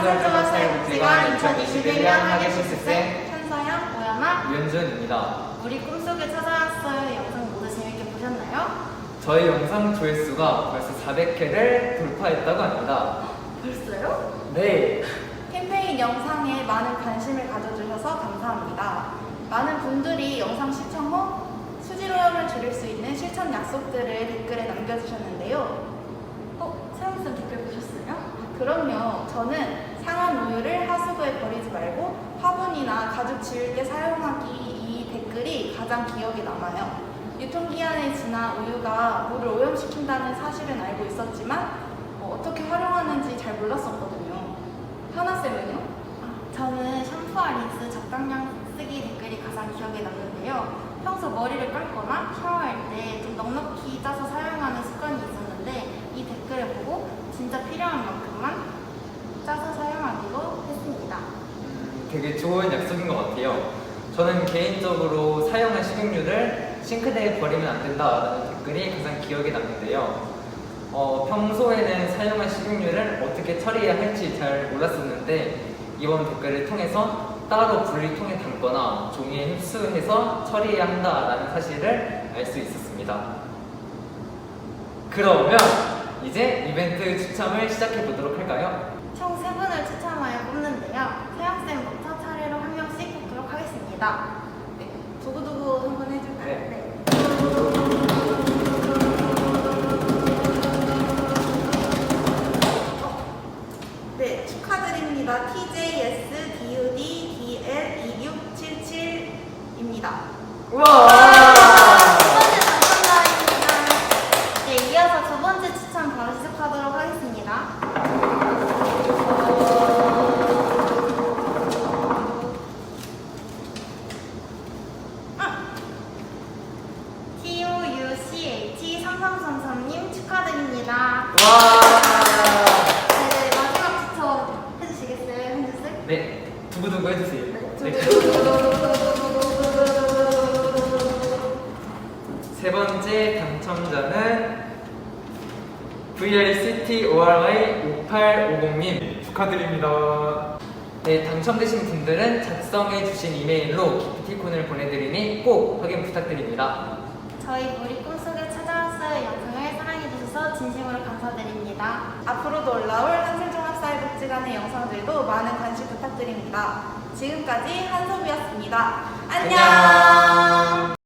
한솔종합사회복지관 2021년 하계실습생 현서영, 오연아, 유현준입니다. 우리 꿈속에 찾아왔어요. 영상 모두 재밌게 보셨나요? 저희 영상 조회수가 벌써 400회를 돌파했다고 합니다. 벌써요? 네, 캠페인 영상에 많은 관심을 가져주셔서 감사합니다. 많은 분들이 영상 시청 후 수질오염을 줄일 수 있는 실천 약속들을 댓글에 남겨주셨는데요. 어, 세영쌤 댓글 보셨어요? 그럼요. 저는 상한 우유를 하수구에 버리지 말고 화분이나 가죽 지울 때 사용하기 이 댓글이 가장 기억에 남아요. 유통기한이 지난 우유가 물을 오염시킨다는 사실은 알고 있었지만 어, 떻게 활용하는지 잘 몰랐었거든요. 하나쌤은요? 아, 저는 샴푸와 린스 적당량 쓰기 댓글이 가장 기억에 남는데요. 평소 머리를 감거나 샤워할 때 좀 넉넉히 짜서 사용하는 습관이 있었는데 이 댓글을 보고 진짜 필요한 만큼만 짜서 사용하기로 했습니다. 음, 되게 좋은 약속인 것 같아요. 저는 개인적으로 사용한 식용유를 싱크대에 버리면 안 된다라는 댓글이 가장 기억에 남는데요. 어, 평소에는 사용한 식용유를 어떻게 처리해야 할지 잘 몰랐었는데 이번 댓글을 통해서 따로 분리통에 담거나 종이에 흡수해서 처리해야 한다라는 사실을 알 수 있었습니다. 그러면 이제 이벤트 추첨을 시작해 보도록 할까요? 총 세 분을 추첨하여 뽑는데요. 세영쌤부터 차례로 한 명씩 하겠습니다. 네, 두구두구 한번 해줄까요? 네. 네, 축하드립니다. TJS DUD DL 2677입니다. 우와! 첫 번째 당첨자입니다. 네, 이어서 두 번째 추첨 바로 시작하도록 하겠습니다. TOUCH3333님 축하드립니다. 와! 네, 마지막 해주시겠어요, 현주 쌤? 네, 두구두구 해주세요. 네. 세 번째 당첨자는 VRCT ORY 5850님. 축하드립니다. 네, 당첨되신 분들은 작성해주신 이메일로 기프티콘을 보내드리니 꼭 확인 부탁드립니다. 저희 우리 꿈속에 찾아왔어요 영상을 사랑해주셔서 진심으로 감사드립니다. 앞으로도 올라올 한술종합사회복지관의 영상들도 많은 관심 부탁드립니다. 지금까지 한섭이었습니다. 안녕! 안녕.